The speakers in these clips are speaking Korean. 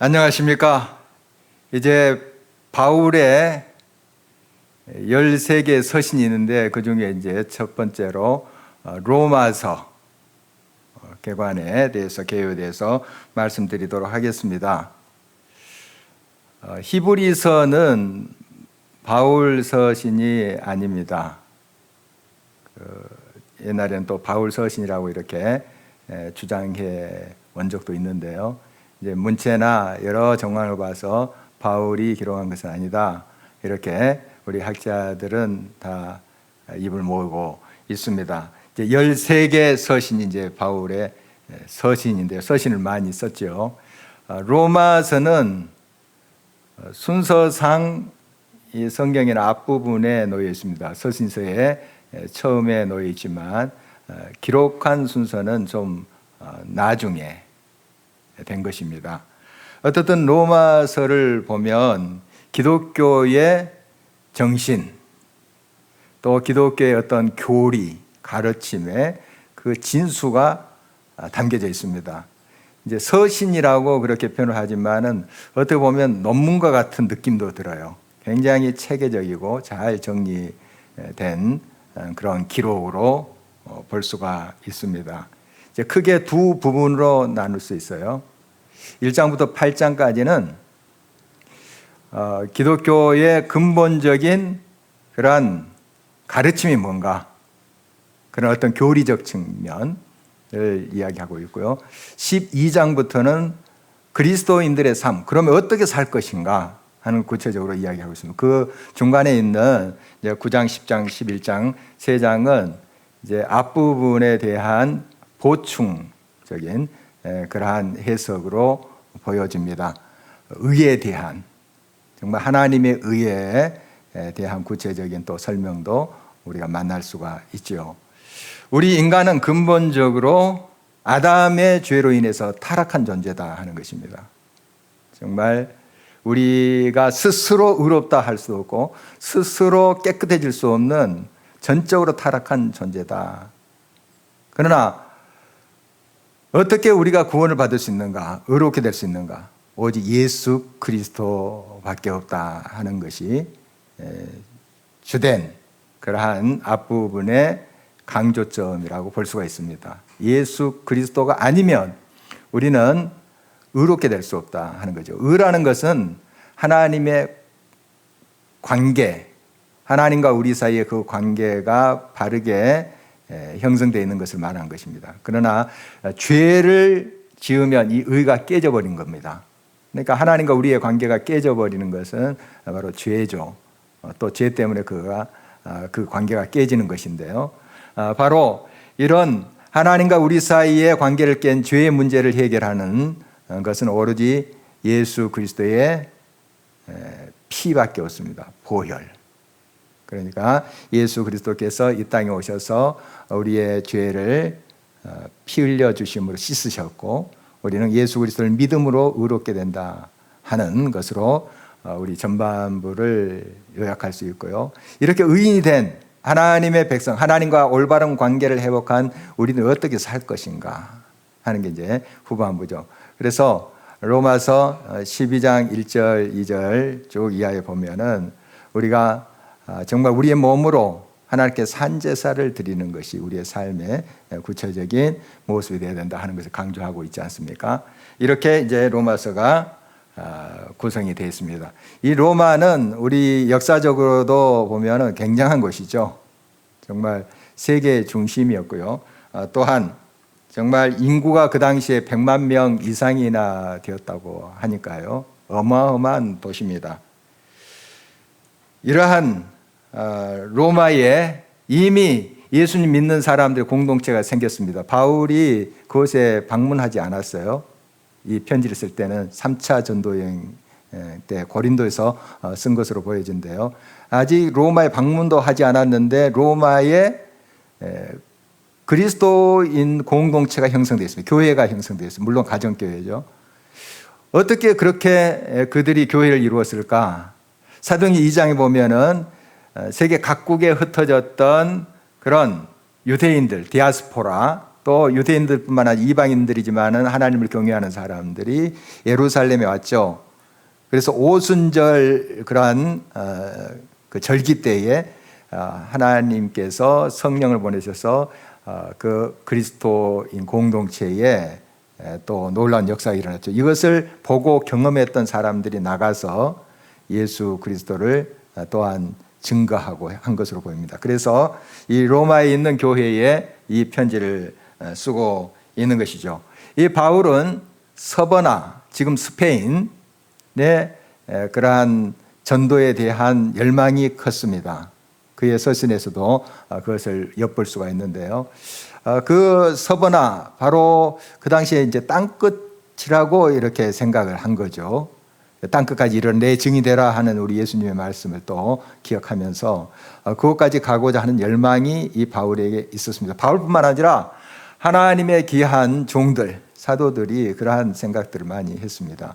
안녕하십니까. 이제 바울의 13개 서신이 있는데 그 중에 이제 첫 번째로 어, 로마서 어, 개관에 대해서 개요에 대해서 말씀드리도록 하겠습니다. 어, 히브리서는 바울 서신이 아닙니다. 그 옛날에는 또 바울 서신이라고 이렇게 에, 주장해 온 적도 있는데요. 이제 문체나 여러 정황을 봐서 바울이 기록한 것은 아니다. 이렇게 우리 학자들은 다 입을 모으고 있습니다. 이제 13개 서신이 이제 바울의 서신인데요. 서신을 많이 썼죠. 어, 로마서는 어, 순서상 이 성경의 앞부분에 놓여 있습니다. 서신서에 처음에 놓여 있지만 어, 기록한 순서는 좀 나중에 된 것입니다. 어떻든 로마서를 보면 기독교의 정신 또 기독교의 어떤 교리 가르침의 그 진수가 담겨져 있습니다. 이제 서신이라고 그렇게 표현을 하지만은 어떻게 보면 논문과 같은 느낌도 들어요. 굉장히 체계적이고 잘 정리된 그런 기록으로 볼 수가 있습니다. 이제 크게 두 부분으로 나눌 수 있어요. 1장부터 8장까지는 어, 기독교의 근본적인 그러한 가르침이 뭔가 그런 어떤 교리적 측면을 이야기하고 있고요. 12장부터는 그리스도인들의 삶, 그러면 어떻게 살 것인가 하는 구체적으로 이야기하고 있습니다. 그 중간에 있는 이제 9장, 10장, 11장 세 장은 이제 앞부분에 대한 보충적인 그러한 해석으로 보여집니다. 의에 대한 정말 하나님의 의에 대한 구체적인 또 설명도 우리가 만날 수가 있죠. 우리 인간은 근본적으로 아담의 죄로 인해서 타락한 존재다 하는 것입니다. 정말 우리가 스스로 의롭다 할 수 없고 스스로 깨끗해질 수 없는 전적으로 타락한 존재다. 그러나 어떻게 우리가 구원을 받을 수 있는가? 의롭게 될 수 있는가? 오직 예수 그리스도밖에 없다 하는 것이 주된 그러한 앞부분의 강조점이라고 볼 수가 있습니다. 예수 그리스도가 아니면 우리는 의롭게 될 수 없다 하는 거죠. 의라는 것은 하나님의 관계, 하나님과 우리 사이의 그 관계가 바르게 형성되어 있는 것을 말하는 것입니다. 그러나 죄를 지으면 이 의가 깨져버린 겁니다. 그러니까 하나님과 우리의 관계가 깨져버리는 것은 바로 죄죠. 어, 또죄 때문에 그가 아, 그 관계가 깨지는 것인데요. 아, 바로 이런 하나님과 우리 사이의 관계를 깬 죄의 문제를 해결하는 어, 것은 오로지 예수 그리스도의 피밖에 없습니다. 보혈. 그러니까 예수 그리스도께서 이 땅에 오셔서 우리의 죄를 어, 피 흘려 주심으로 씻으셨고 우리는 예수 그리스도를 믿음으로 의롭게 된다 하는 것으로 어, 우리 전반부를 요약할 수 있고요. 이렇게 의인이 된 하나님의 백성, 하나님과 올바른 관계를 회복한 우리는 어떻게 살 것인가 하는 게 이제 후반부죠. 그래서 로마서 12장 1절, 2절 쭉 이하에 보면은 우리가 아, 정말 우리의 몸으로 하나님께 산 제사를 드리는 것이 우리의 삶의 구체적인 모습이 되어야 된다 하는 것을 강조하고 있지 않습니까? 이렇게 이제 로마서가 아, 구성이 되어 있습니다. 이 로마는 우리 역사적으로도 보면 굉장한 곳이죠. 정말 세계 중심이었고요. 아, 또한 정말 인구가 그 당시에 100만 명 이상이나 되었다고 하니까요. 어마어마한 도시입니다. 이러한 어, 로마에 이미 예수님 믿는 사람들 공동체가 생겼습니다. 바울이 그곳에 방문하지 않았어요. 이 편지를 쓸 때는 3차 전도 여행 때 고린도에서 어, 쓴 것으로 보여진대요. 아직 로마에 방문도 하지 않았는데 로마에 그리스도인 공동체가 형성되어 있습니다. 교회가 형성되어 있습니다. 물론 가정교회죠. 어떻게 그렇게 그들이 교회를 이루었을까? 사도행 2장에 보면은 어, 세계 각국에 흩어졌던 그런 유대인들, 디아스포라 또 유대인들뿐만 아니라 이방인들이지만은 하나님을 경외하는 사람들이 예루살렘에 왔죠. 그래서 오순절 그러한 어, 그 절기 때에 어, 하나님께서 성령을 보내셔서 어, 그 그리스도인 공동체에 에, 또 놀라운 역사가 일어났죠. 이것을 보고 경험했던 사람들이 나가서 예수 그리스도를 어, 또한 증거하고 한 것으로 보입니다. 그래서 이 로마에 있는 교회에 이 편지를 어, 쓰고 있는 것이죠. 이 바울은 서버나 지금 스페인의 에, 그러한 전도에 대한 열망이 컸습니다. 그의 서신에서도 어, 그것을 엿볼 수가 있는데요. 어, 그 서버나 바로 그 당시에 이제 땅끝이라고 이렇게 생각을 한 거죠. 땅 끝까지 이런 내 증이 되라 하는 우리 예수님의 말씀을 또 기억하면서 어, 그것까지 가고자 하는 열망이 이 바울에게 있었습니다. 바울뿐만 아니라 하나님의 귀한 종들, 사도들이 그러한 생각들을 많이 했습니다.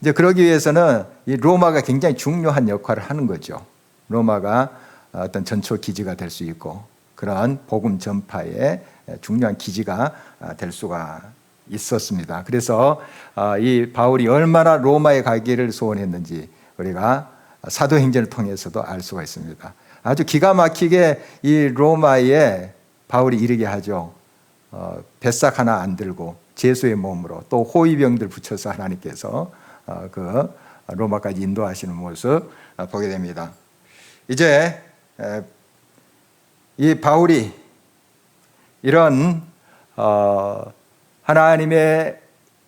이제 그러기 위해서는 이 로마가 굉장히 중요한 역할을 하는 거죠. 로마가 어떤 전초 기지가 될 수 있고 그러한 복음 전파의 중요한 기지가 될 수가 있었습니다. 그래서 어, 이 바울이 얼마나 로마에 가기를 소원했는지 우리가 사도행전을 통해서도 알 수가 있습니다. 아주 기가 막히게 이 로마에 바울이 이르게 하죠. 어, 뱃삭 하나 안 들고 제수의 몸으로 또 호위병들 붙여서 하나님께서 어, 그 로마까지 인도하시는 모습 보게 됩니다. 이제 이 바울이 이런 어, 하나님의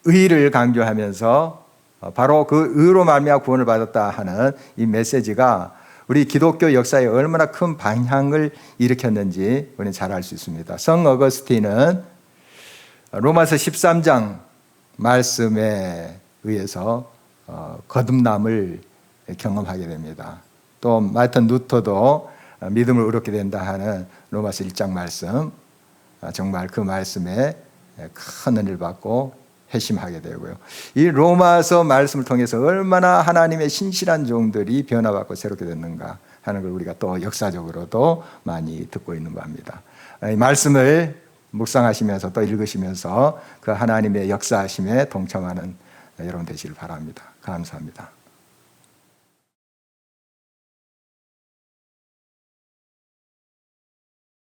의를 강조하면서 어, 바로 그 의로 말미암아 구원을 받았다 하는 이 메시지가 우리 기독교 역사에 얼마나 큰 방향을 일으켰는지 우리는 잘 알 수 있습니다. 성 어거스틴은 로마서 13장 말씀에 의해서 어, 거듭남을 경험하게 됩니다. 또 마틴 루터도 믿음을 얻게 된다 하는 로마서 1장 말씀 아, 정말 그 말씀에 큰 은혜를 받고 회심하게 되고요. 이 로마서 말씀을 통해서 얼마나 하나님의 신실한 종들이 변화받고 새롭게 됐는가 하는 걸 우리가 또 역사적으로도 많이 듣고 있는 바입니다. 이 말씀을 묵상하시면서 또 읽으시면서 그 하나님의 역사하심에 동참하는 여러분 되시길 바랍니다. 감사합니다.